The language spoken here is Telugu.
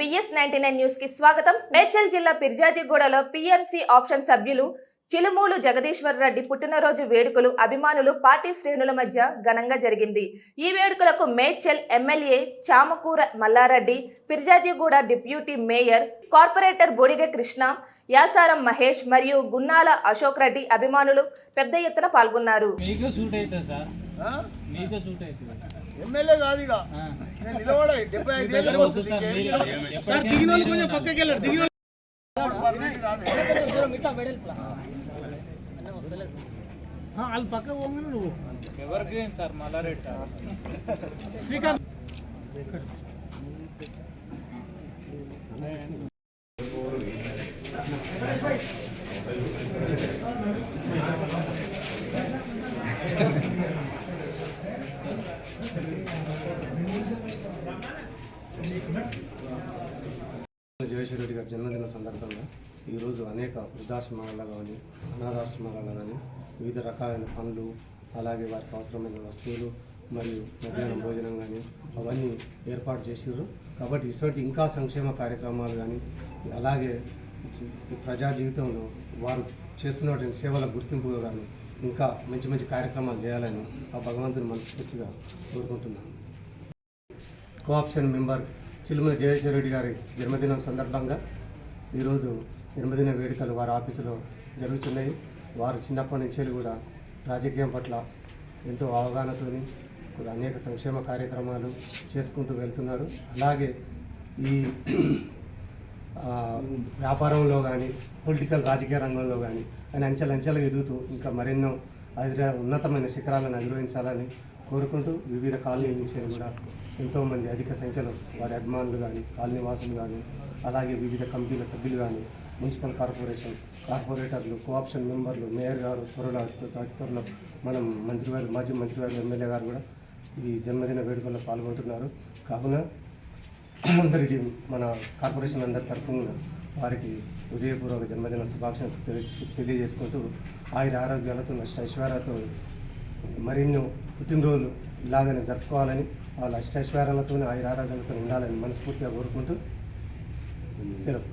బిఎస్ నైన్టీ నైన్ న్యూస్కి స్వాగతం. మేడ్చల్ జిల్లా పిర్జాజిగూడలో పిఎంసి ఆప్షన్ సభ్యులు చిలుమూలు జగదీశ్వర్ రెడ్డి పుట్టినరోజు వేడుకలు అభిమానులు పార్టీ శ్రేణుల మధ్య ఘనంగా జరిగింది. ఈ వేడుకలకు Medchal MLA Chamakura Mallareddy Peerzadiguda deputy mayor corporator Bodiga Krishna Yasaram Mahesh మరియు గున్నాల అశోక్ రెడ్డి అభిమానులు పెద్ద ఎత్తున పాల్గొన్నారు. మీకు సూట్ అవుతుంది సార్ ఆ? మీకు సూట్ అవుతుంది ఎమ్మెల్యే కాదు ఇక ఆ. నేను నిలబడ డెబ్బై ఐదు ఏళ్ళకి దగ్గరకు వస్తుంది వస్తుంది సార్, ఇంకేం మీరు నిలబడ- ఎప్పటికీ పర్మనెంట్ కాదు. వాళ్ళు పక్క పోగానే నువ్వు evergreen sir Mallareddy sir Srikanth Jageshwara Reddy గారి జన్మదిన సందర్భంగా ఈరోజు అనేక వృద్ధాశ్రమాలలో కానీ అనాథాశ్రమాలలో కానీ వివిధ రకాలైన పనులు అలాగే వారికి అవసరమైన వస్తువులు మరియు మధ్యాహ్నం భోజనం కానీ అవన్నీ ఏర్పాటు చేసారు కాబట్టి ఇటువంటి ఇంకా సంక్షేమ కార్యక్రమాలు కానీ అలాగే ప్రజా జీవితంలో వారు చేస్తున్నటువంటి సేవల గుర్తింపుగా కానీ ఇంకా మంచి మంచి కార్యక్రమాలు చేయాలని ఆ భగవంతుని మనస్ఫూర్తిగా కోరుకుంటున్నాను. కోఆప్షన్ మెంబర్ చిలుమల జయేశ్వర రెడ్డి గారి జన్మదినం సందర్భంగా ఈరోజు జన్మదిన వేడుకలు వారి ఆఫీసులో జరుగుతున్నాయి వారు చిన్నప్పటి నుంచి కూడా రాజకీయం పట్ల ఎంతో అవగాహనతోని అనేక సంక్షేమ కార్యక్రమాలు చేసుకుంటూ వెళ్తున్నారు. అలాగే ఈ వ్యాపారంలో కానీ పొలిటికల్ రాజకీయ రంగంలో కానీ ఆయన అంచెలంచెలుగా ఎదుగుతూ ఇంకా మరెన్నో అది ఉన్నతమైన శిఖరాలను అధిరోహించాలని కోరుకుంటూ వివిధ కాలనీ నుంచి కూడా ఎంతోమంది అధిక సంఖ్యలో వారి అభిమానులు కానీ కాలనీ వాసులు కానీ అలాగే వివిధ కమిటీల సభ్యులు కానీ మున్సిపల్ కార్పొరేషన్ కార్పొరేటర్లు కోఆప్షన్ మెంబర్లు మేయర్ గారు త్వరలో అతి మనం మంత్రివారి మాజీ మంత్రివారి ఎమ్మెల్యే గారు కూడా ఈ జన్మదిన వేడుకల్లో పాల్గొంటున్నారు. కావున అందరికీ మన కార్పొరేషన్ అందరి తరఫున వారికి హృదయపూర్వక జన్మదిన శుభాకాంక్షలు తెలియజేసుకుంటూ ఆయుర ఆరోగ్యాలతో నష్ట ఐశ్వర్యాలతో మరిన్నో పుట్టినరోజులు ఇలాగనే జరుపుకోవాలని వాళ్ళ అష్టైశ్వర్యాలతో ఆయుర ఆరాధనతో ఉండాలని మనస్ఫూర్తిగా కోరుకుంటూ సెలవు.